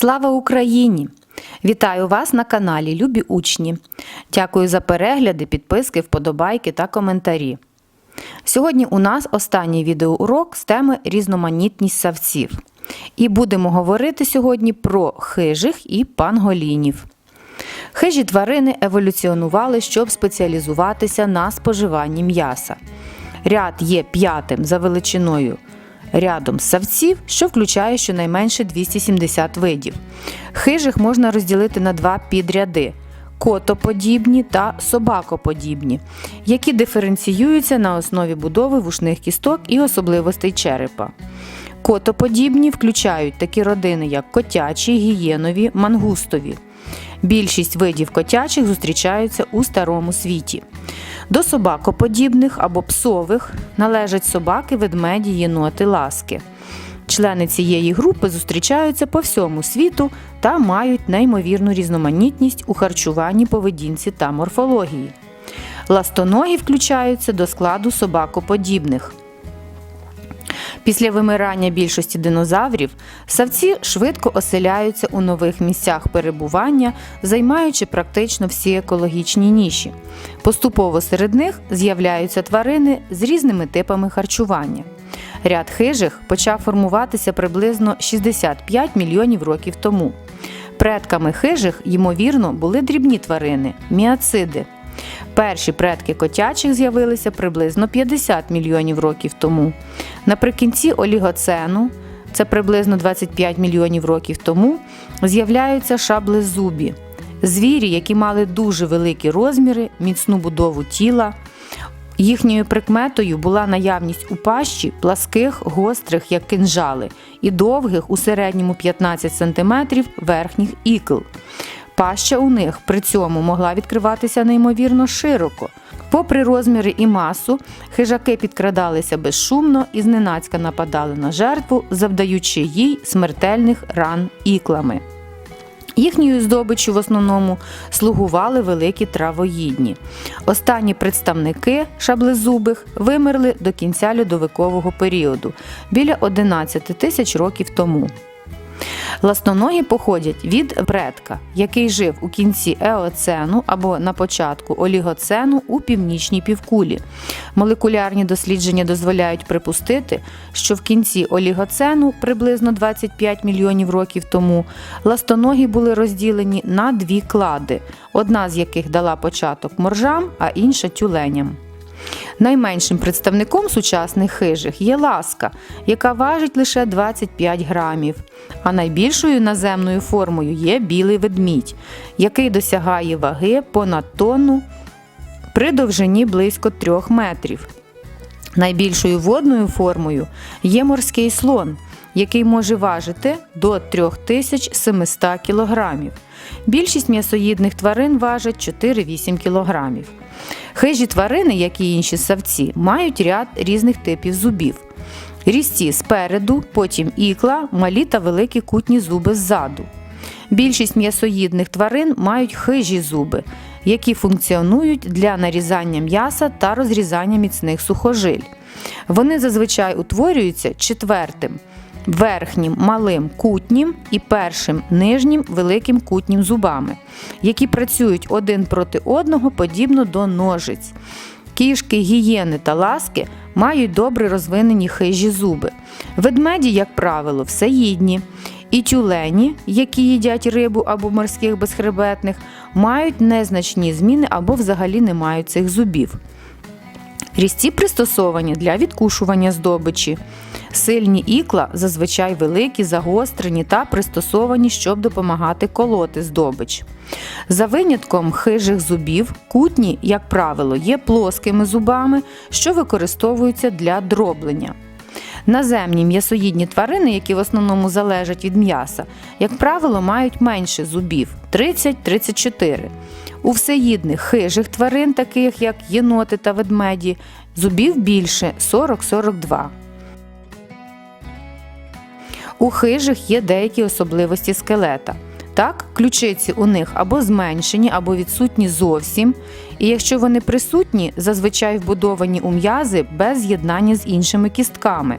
Слава Україні! Вітаю вас на каналі Любі Учні. Дякую за перегляди, підписки, вподобайки та коментарі. Сьогодні у нас останній відеоурок з теми різноманітність савців. І будемо говорити сьогодні про хижих і панголінів. Хижі тварини еволюціонували, щоб спеціалізуватися на споживанні м'яса. Ряд є п'ятим за величиною рядом савців, що включає щонайменше 270 видів. Хижих можна розділити на два підряди котоподібні та собакоподібні, які диференціюються на основі будови вушних кісток і особливостей черепа. Котоподібні включають такі родини, як котячі, гієнові, мангустові. Більшість видів котячих зустрічаються у старому світі. До собакоподібних або псових належать собаки, ведмеді, єноти, ласки. Члени цієї групи зустрічаються по всьому світу та мають неймовірну різноманітність у харчуванні, поведінці та морфології. Ластоногі включаються до складу собакоподібних. Після вимирання більшості динозаврів савці швидко оселяються у нових місцях перебування, займаючи практично всі екологічні ніші. Поступово серед них з'являються тварини з різними типами харчування. Ряд хижих почав формуватися приблизно 65 мільйонів років тому. Предками хижих, ймовірно, були дрібні тварини міациди. Перші предки котячих з'явилися приблизно 50 мільйонів років тому. Наприкінці олігоцену, це приблизно 25 мільйонів років тому, з'являються шаблезубі, звірі, які мали дуже великі розміри, міцну будову тіла. Їхньою прикметою була наявність у пащі пласких, гострих, як кинжали, і довгих у середньому 15 см верхніх ікл. Паща у них при цьому могла відкриватися неймовірно широко. Попри розміри і масу, хижаки підкрадалися безшумно і зненацька нападали на жертву, завдаючи їй смертельних ран іклами. Їхньою здобиччю в основному слугували великі травоїдні. Останні представники шаблезубих вимерли до кінця льодовикового періоду біля 11 тисяч років тому. Ластоногі походять від предка, який жив у кінці еоцену або на початку олігоцену у північній півкулі. Молекулярні дослідження дозволяють припустити, що в кінці олігоцену, приблизно 25 мільйонів років тому, ластоногі були розділені на дві клади, одна з яких дала початок моржам, а інша тюленям. Найменшим представником сучасних хижих є ласка, яка важить лише 25 грамів. А найбільшою наземною формою є білий ведмідь, який досягає ваги понад тонну при довжині близько 3 метрів. Найбільшою водною формою є морський слон, який може важити до 3700 кг. Більшість м'ясоїдних тварин важать 4-8 кг. Хижі тварини, як і інші савці, мають ряд різних типів зубів. Різці спереду, потім ікла, малі та великі кутні зуби ззаду. Більшість м'ясоїдних тварин мають хижі зуби, які функціонують для нарізання м'яса та розрізання міцних сухожиль. Вони зазвичай утворюються четвертим верхнім малим кутнім і першим нижнім великим кутнім зубами, які працюють один проти одного подібно до ножиць. Кішки, гієни та ласки мають добре розвинені хижі зуби. Ведмеді, як правило, всеїдні. І тюлені, які їдять рибу або морських безхребетних, мають незначні зміни або взагалі не мають цих зубів. Різці пристосовані для відкушування здобичі. Сильні ікла зазвичай великі, загострені та пристосовані, щоб допомагати колоти здобич. За винятком хижих зубів, кутні, як правило, є плоскими зубами, що використовуються для дроблення. Наземні м'ясоїдні тварини, які в основному залежать від м'яса, як правило, мають менше зубів 30-34. У всеїдних хижих тварин, таких як єноти та ведмеді, зубів більше 40-42. У хижих є деякі особливості скелета. Так, ключиці у них або зменшені, або відсутні зовсім. І якщо вони присутні, зазвичай вбудовані у м'язи без з'єднання з іншими кістками.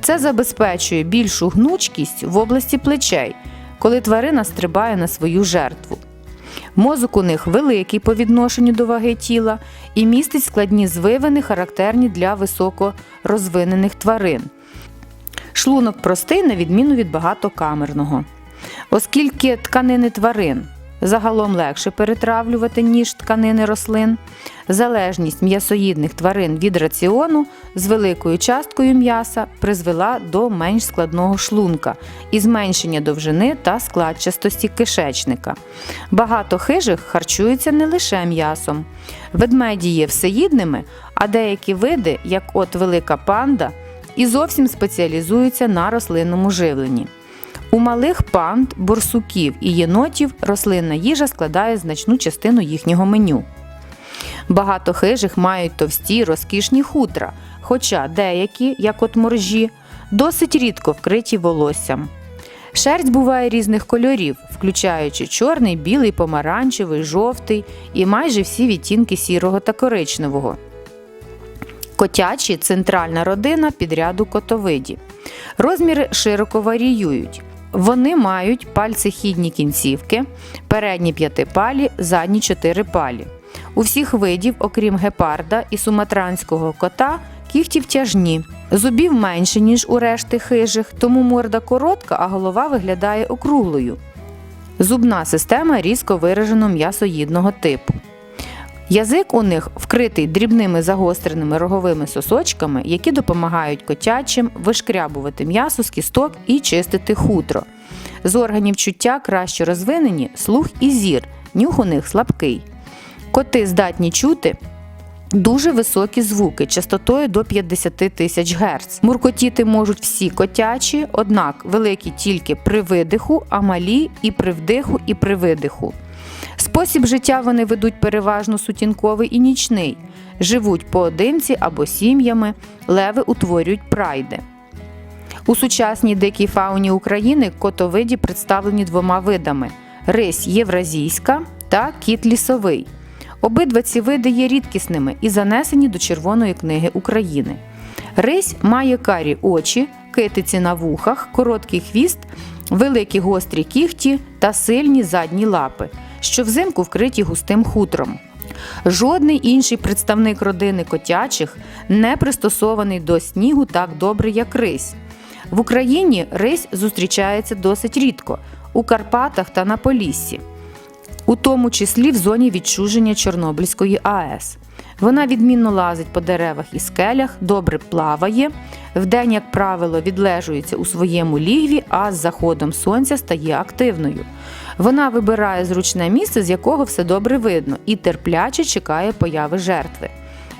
Це забезпечує більшу гнучкість в області плечей, коли тварина стрибає на свою жертву. Мозок у них великий по відношенню до ваги тіла і містить складні звивини, характерні для високорозвинених тварин. Шлунок простий, на відміну від багатокамерного. Оскільки тканини тварин загалом легше перетравлювати, ніж тканини рослин, залежність м'ясоїдних тварин від раціону з великою часткою м'яса призвела до менш складного шлунка і зменшення довжини та складчастості кишечника. Багато хижих харчуються не лише м'ясом. Ведмеді є всеїдними, а деякі види, як от велика панда, і зовсім спеціалізуються на рослинному живленні. У малих панд, борсуків і єнотів рослинна їжа складає значну частину їхнього меню. Багато хижих мають товсті розкішні хутра, хоча деякі, як от моржі, досить рідко вкриті волоссям. Шерсть буває різних кольорів, включаючи чорний, білий, помаранчевий, жовтий і майже всі відтінки сірого та коричневого. Котячі центральна родина підряду котовиді. Розміри широко варіюють. Вони мають пальцехідні кінцівки, передні п'ятипалі, задні чотирипалі. У всіх видів, окрім гепарда і суматранського кота, кігті втяжні. Зубів менше, ніж у решти хижих, тому морда коротка, а голова виглядає округлою. Зубна система різко виражено м'ясоїдного типу. Язик у них вкритий дрібними загостреними роговими сосочками, які допомагають котячим вишкрябувати м'ясо з кісток і чистити хутро. З органів чуття краще розвинені слух і зір, нюх у них слабкий. Коти здатні чути дуже високі звуки частотою до 50 тисяч Гц. Муркотіти можуть всі котячі, однак великі тільки при видиху, а малі і при вдиху, і при видиху. Спосіб життя вони ведуть переважно сутінковий і нічний, живуть поодинці або сім'ями, леви утворюють прайди. У сучасній дикій фауні України котовиді представлені двома видами: рись євразійська та кіт лісовий. Обидва ці види є рідкісними і занесені до Червоної книги України. Рись має карі очі, китиці на вухах, короткий хвіст, великі гострі кігті та сильні задні лапи, що взимку вкриті густим хутром. Жодний інший представник родини котячих не пристосований до снігу так добре, як рись. В Україні рись зустрічається досить рідко у Карпатах та на Поліссі, у тому числі в зоні відчуження Чорнобильської АЕС. Вона відмінно лазить по деревах і скелях, добре плаває, вдень, як правило, відлежується у своєму лігві, а з заходом сонця стає активною. Вона вибирає зручне місце, з якого все добре видно, і терпляче чекає появи жертви.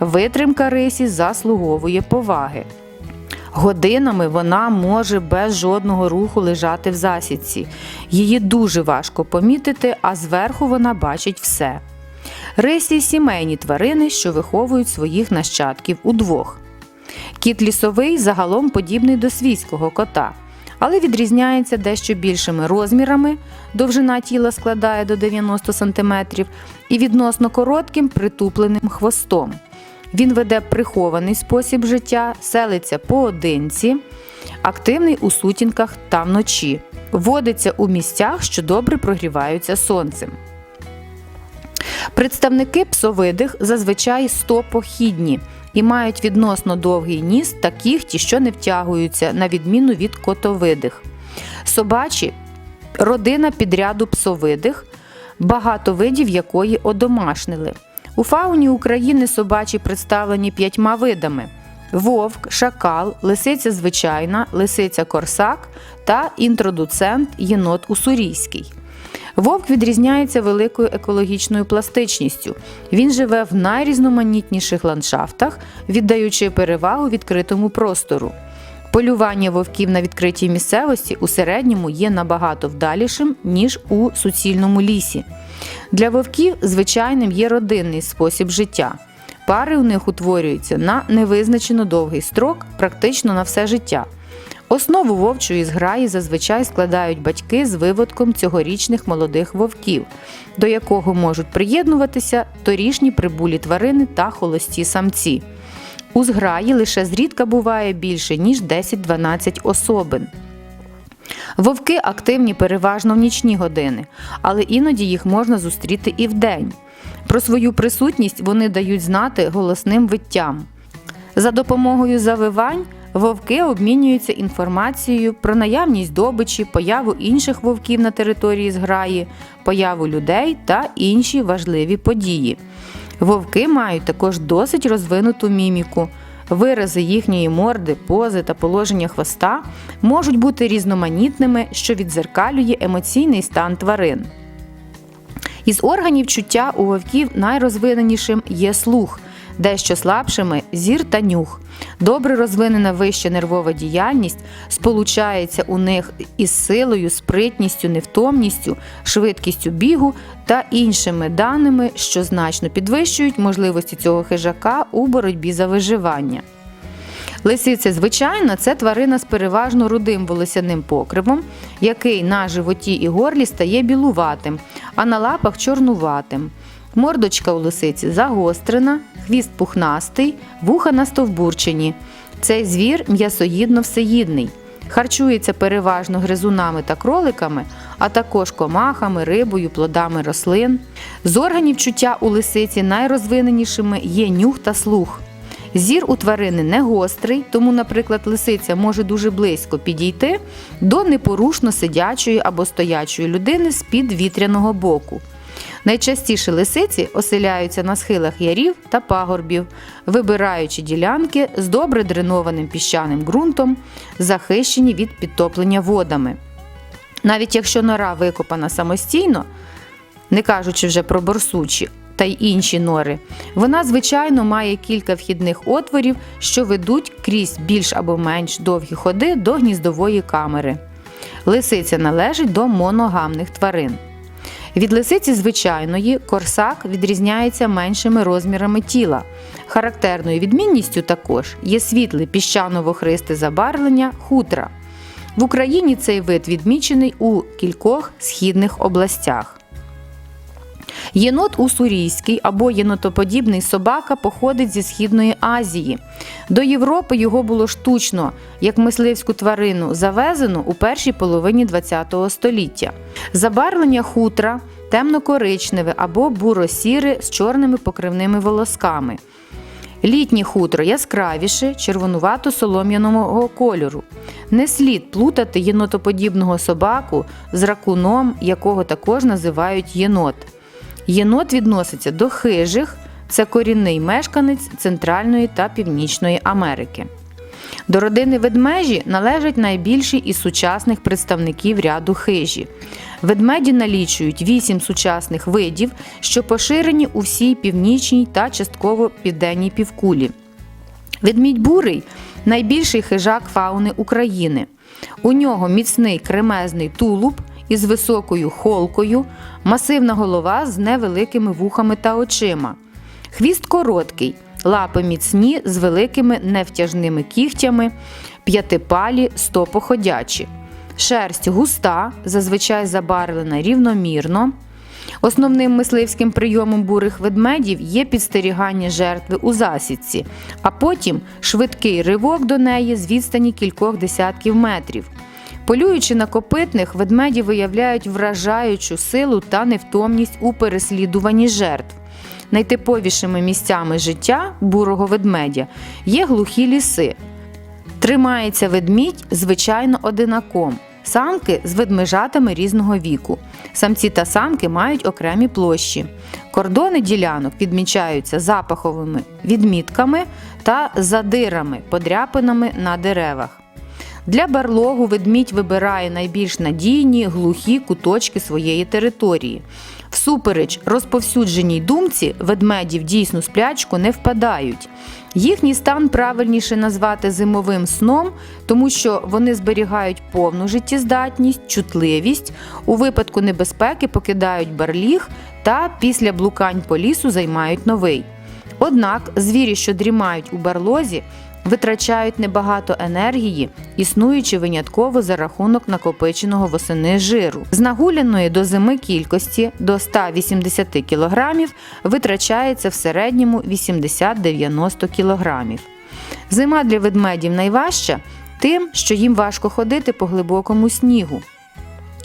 Витримка рисі заслуговує поваги. Годинами вона може без жодного руху лежати в засідці. Її дуже важко помітити, а зверху вона бачить все. Рисі сімейні тварини, що виховують своїх нащадків удвох. Кіт лісовий загалом подібний до свійського кота, але відрізняється дещо більшими розмірами, довжина тіла складає до 90 см, і відносно коротким притупленим хвостом. Він веде прихований спосіб життя, селиться поодинці, активний у сутінках та вночі, водиться у місцях, що добре прогріваються сонцем. Представники псовидих зазвичай стопохідні і мають відносно довгий ніс та кігті, що не втягуються, на відміну від котовидих. Собачі родина підряду псовидих, багато видів якої одомашнили. У фауні України собачі представлені п'ятьма видами: вовк, шакал, лисиця звичайна, лисиця корсак та інтродуцент єнот уссурійський. Вовк відрізняється великою екологічною пластичністю. Він живе в найрізноманітніших ландшафтах, віддаючи перевагу відкритому простору. Полювання вовків на відкритій місцевості у середньому є набагато вдалішим, ніж у суцільному лісі. Для вовків звичайним є родинний спосіб життя. Пари у них утворюються на невизначено довгий строк, практично на все життя. Основу вовчої зграї зазвичай складають батьки з виводком цьогорічних молодих вовків, до якого можуть приєднуватися торішні прибулі тварини та холості самці. У зграї лише зрідка буває більше, ніж 10-12 особин. Вовки активні переважно в нічні години, але іноді їх можна зустріти і вдень. Про свою присутність вони дають знати голосним виттям. За допомогою завивань вовки обмінюються інформацією про наявність добичі, появу інших вовків на території зграї, появу людей та інші важливі події. Вовки мають також досить розвинуту міміку. Вирази їхньої морди, пози та положення хвоста можуть бути різноманітними, що відзеркалює емоційний стан тварин. Із органів чуття у вовків найрозвиненішим є слух, дещо слабшими зір та нюх. Добре розвинена вища нервова діяльність сполучається у них із силою, спритністю, невтомністю, швидкістю бігу та іншими даними, що значно підвищують можливості цього хижака у боротьбі за виживання. Лисиця звичайна це тварина з переважно рудим волосяним покривом, який на животі і горлі стає білуватим, а на лапах чорнуватим. Мордочка у лисиці загострена, хвіст пухнастий, вуха настовбурчені. Цей звір м'ясоїдно-всеїдний. Харчується переважно гризунами та кроликами, а також комахами, рибою, плодами рослин. З органів чуття у лисиці найрозвиненішими є нюх та слух. Зір у тварини не гострий, тому, наприклад, лисиця може дуже близько підійти до непорушно сидячої або стоячої людини з під вітряного боку. Найчастіше лисиці оселяються на схилах ярів та пагорбів, вибираючи ділянки з добре дренованим піщаним ґрунтом, захищені від підтоплення водами. Навіть якщо нора викопана самостійно, не кажучи вже про борсучі та й інші нори, вона звичайно має кілька вхідних отворів, що ведуть крізь більш або менш довгі ходи до гніздової камери. Лисиця належить до моногамних тварин. Від лисиці звичайної корсак відрізняється меншими розмірами тіла. Характерною відмінністю також є світле піщано-вохристе забарвлення хутра. В Україні цей вид відмічений у кількох східних областях. Єнот уссурійський або єнотоподібний собака походить зі Східної Азії. До Європи його було штучно, як мисливську тварину, завезено у першій половині ХХ століття. Забарвлення хутра темно-коричневе або буро-сіре з чорними покривними волосками. Літнє хутро яскравіше, червонувато-солом'яного кольору. Не слід плутати єнотоподібного собаку з ракуном, якого також називають єнот. Єнот відноситься до хижих, це корінний мешканець Центральної та Північної Америки. До родини ведмежі належать найбільші із сучасних представників ряду хижі. Ведмеді налічують вісім сучасних видів, що поширені у всій північній та частково південній півкулі. Ведмідь бурий найбільший хижак фауни України. У нього міцний кремезний тулуб із високою холкою, масивна голова з невеликими вухами та очима. Хвіст короткий, лапи міцні з великими невтяжними кігтями, п'ятипалі, стопоходячі. Шерсть густа, зазвичай забарвлена рівномірно. Основним мисливським прийомом бурих ведмедів є підстерігання жертви у засідці, а потім швидкий ривок до неї з відстані кількох десятків метрів. Полюючи на копитних, ведмеді виявляють вражаючу силу та невтомність у переслідуванні жертв. Найтиповішими місцями життя бурого ведмедя є глухі ліси. Тримається ведмідь звичайно одинаком. Самки з ведмежатами різного віку. Самці та самки мають окремі площі. Кордони ділянок відмічаються запаховими відмітками та задирами, подряпинами на деревах. Для барлогу ведмідь вибирає найбільш надійні глухі куточки своєї території. Всупереч розповсюдженій думці, ведмеді в дійсну сплячку не впадають. Їхній стан правильніше назвати зимовим сном, тому що вони зберігають повну життєздатність, чутливість, у випадку небезпеки покидають барліг та після блукань по лісу займають новий. Однак звірі, що дрімають у барлозі, витрачають небагато енергії, існуючи винятково за рахунок накопиченого восени жиру. З нагуляної до зими кількості до 180 кг витрачається в середньому 80-90 кг. Зима для ведмедів найважча, тим, що їм важко ходити по глибокому снігу.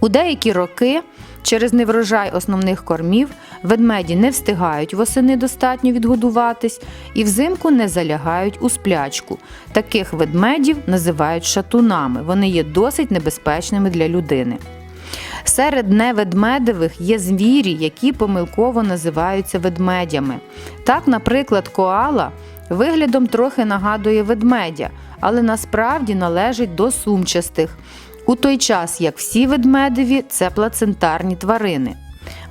У деякі роки через неврожай основних кормів ведмеді не встигають восени достатньо відгодуватись і взимку не залягають у сплячку. Таких ведмедів називають шатунами. Вони є досить небезпечними для людини. Серед неведмедевих є звірі, які помилково називаються ведмедями. Так, наприклад, коала виглядом трохи нагадує ведмедя, але насправді належить до сумчастих. У той час, як всі ведмедеві, це плацентарні тварини.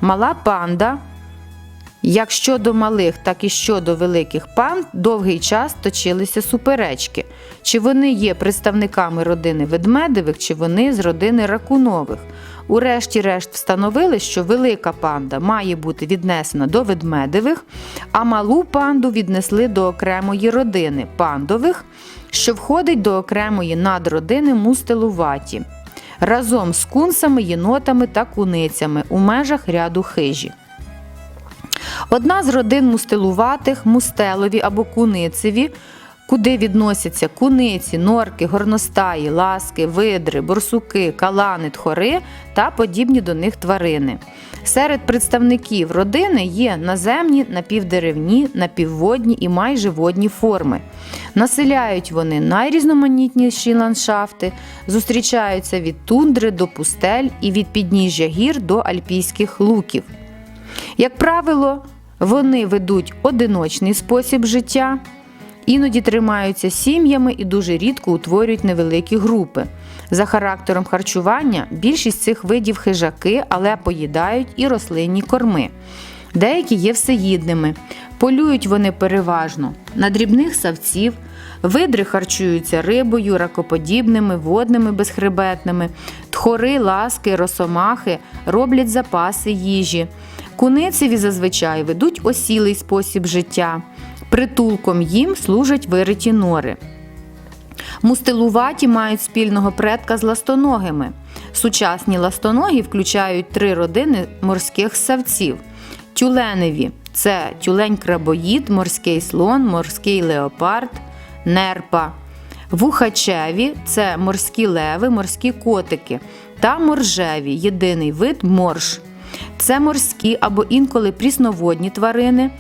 Мала панда, як щодо малих, так і щодо великих панд, довгий час точилися суперечки, чи вони є представниками родини ведмедевих, чи вони з родини ракунових. Урешті-решт встановили, що велика панда має бути віднесена до ведмедевих, а малу панду віднесли до окремої родини пандових, що входить до окремої надродини мустелуваті, разом з кунсами, єнотами та куницями у межах ряду хижі. Одна з родин мустелуватих, мустелові або куницеві, куди відносяться куниці, норки, горностаї, ласки, видри, борсуки, калани, тхори та подібні до них тварини. Серед представників родини є наземні, напівдеревні, напівводні і майже водні форми. Населяють вони найрізноманітніші ландшафти, зустрічаються від тундри до пустель і від підніжжя гір до альпійських луків. Як правило, вони ведуть одиночний спосіб життя, іноді тримаються сім'ями і дуже рідко утворюють невеликі групи. За характером харчування більшість цих видів хижаки, але поїдають і рослинні корми. Деякі є всеїдними. Полюють вони переважно на дрібних савців, видри харчуються рибою, ракоподібними, водними безхребетними, тхори, ласки, росомахи роблять запаси їжі. Куницеві зазвичай ведуть осілий спосіб життя. Притулком їм служать вириті нори. Мустилуваті мають спільного предка з ластоногими. Сучасні ластоногі включають три родини морських савців. Тюленеві це тюлень-крабоїд, морський слон, морський леопард, нерпа. Вухачеві це морські леви, морські котики та моржеві єдиний вид морж. Це морські або інколи прісноводні тварини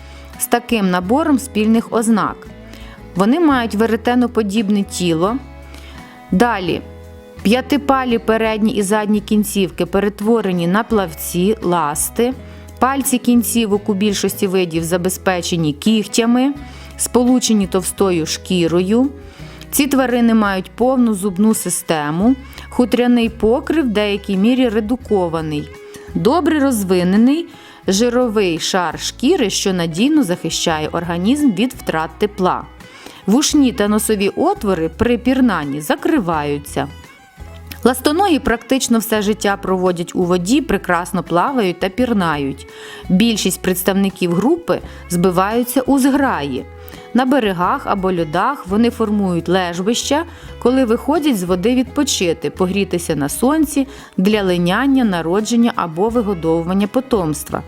з таким набором спільних ознак. Вони мають веретеноподібне тіло. Далі п'ятипалі передні і задні кінцівки перетворені на плавці, ласти. Пальці кінцівок у більшості видів забезпечені кігтями, сполучені товстою шкірою. Ці тварини мають повну зубну систему, хутряний покрив в деякій мірі редукований, добре розвинений жировий шар шкіри, що надійно захищає організм від втрат тепла. Вушні та носові отвори при пірнанні закриваються. Ластоногі практично все життя проводять у воді, прекрасно плавають та пірнають. Більшість представників групи збиваються у зграї. На берегах або льодах вони формують лежбища, коли виходять з води відпочити, погрітися на сонці для линяння, народження або вигодовування потомства.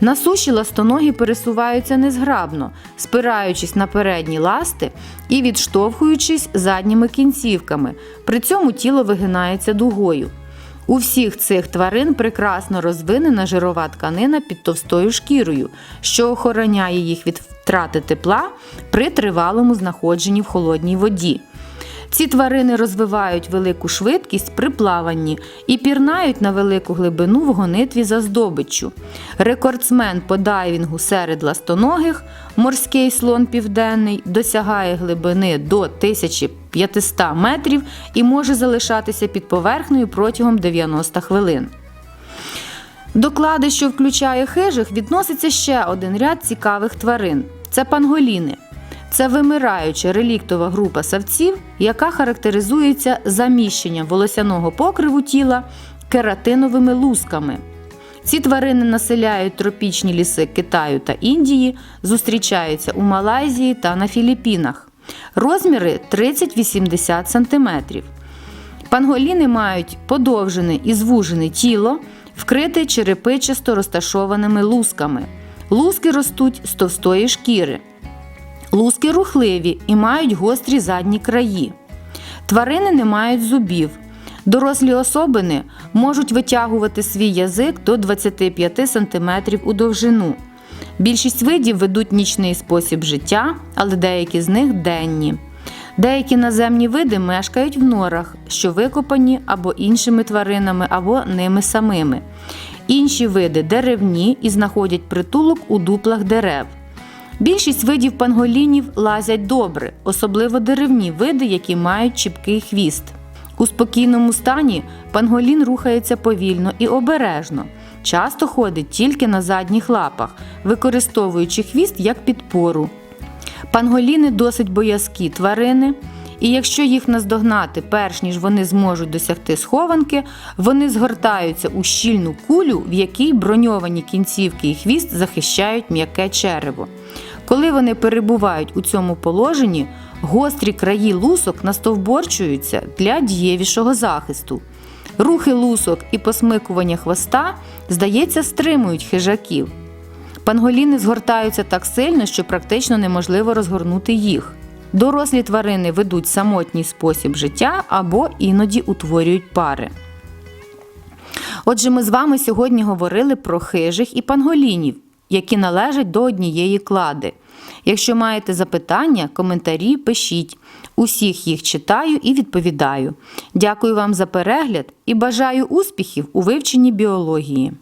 На суші ластоногі пересуваються незграбно, спираючись на передні ласти і відштовхуючись задніми кінцівками. При цьому тіло вигинається дугою. У всіх цих тварин прекрасно розвинена жирова тканина під товстою шкірою, що охороняє їх від втрати тепла при тривалому знаходженні в холодній воді. Ці тварини розвивають велику швидкість при плаванні і пірнають на велику глибину в гонитві за здобиччю. Рекордсмен по дайвінгу серед ластоногих, морський слон південний, досягає глибини до 1500 метрів і може залишатися під поверхнею протягом 90 хвилин. До клади, що включає хижих, відноситься ще один ряд цікавих тварин це панголіни. Це вимираюча реліктова група савців, яка характеризується заміщенням волосяного покриву тіла кератиновими лусками. Ці тварини населяють тропічні ліси Китаю та Індії, зустрічаються у Малайзії та на Філіппінах. Розміри 30-80 см. Панголіни мають подовжене і звужене тіло, вкрите черепичасто розташованими лусками. Луски ростуть з товстої шкіри. Луски рухливі і мають гострі задні краї. Тварини не мають зубів. Дорослі особини можуть витягувати свій язик до 25 см у довжину. Більшість видів ведуть нічний спосіб життя, але деякі з них денні. Деякі наземні види мешкають в норах, що викопані або іншими тваринами, або ними самими. Інші види деревні і знаходять притулок у дуплах дерев. Більшість видів панголінів лазять добре, особливо деревні види, які мають чіпкий хвіст. У спокійному стані панголін рухається повільно і обережно, часто ходить тільки на задніх лапах, використовуючи хвіст як підпору. Панголіни досить боязкі тварини, і якщо їх наздогнати, перш ніж вони зможуть досягти схованки, вони згортаються у щільну кулю, в якій броньовані кінцівки і хвіст захищають м'яке черево. Коли вони перебувають у цьому положенні, гострі краї лусок настовборчуються для дієвішого захисту. Рухи лусок і посмикування хвоста, здається, стримують хижаків. Панголіни згортаються так сильно, що практично неможливо розгорнути їх. Дорослі тварини ведуть самотній спосіб життя або іноді утворюють пари. Отже, ми з вами сьогодні говорили про хижих і панголінів, які належать до однієї клади. Якщо маєте запитання, коментарі пишіть. Усіх їх читаю і відповідаю. Дякую вам за перегляд і бажаю успіхів у вивченні біології.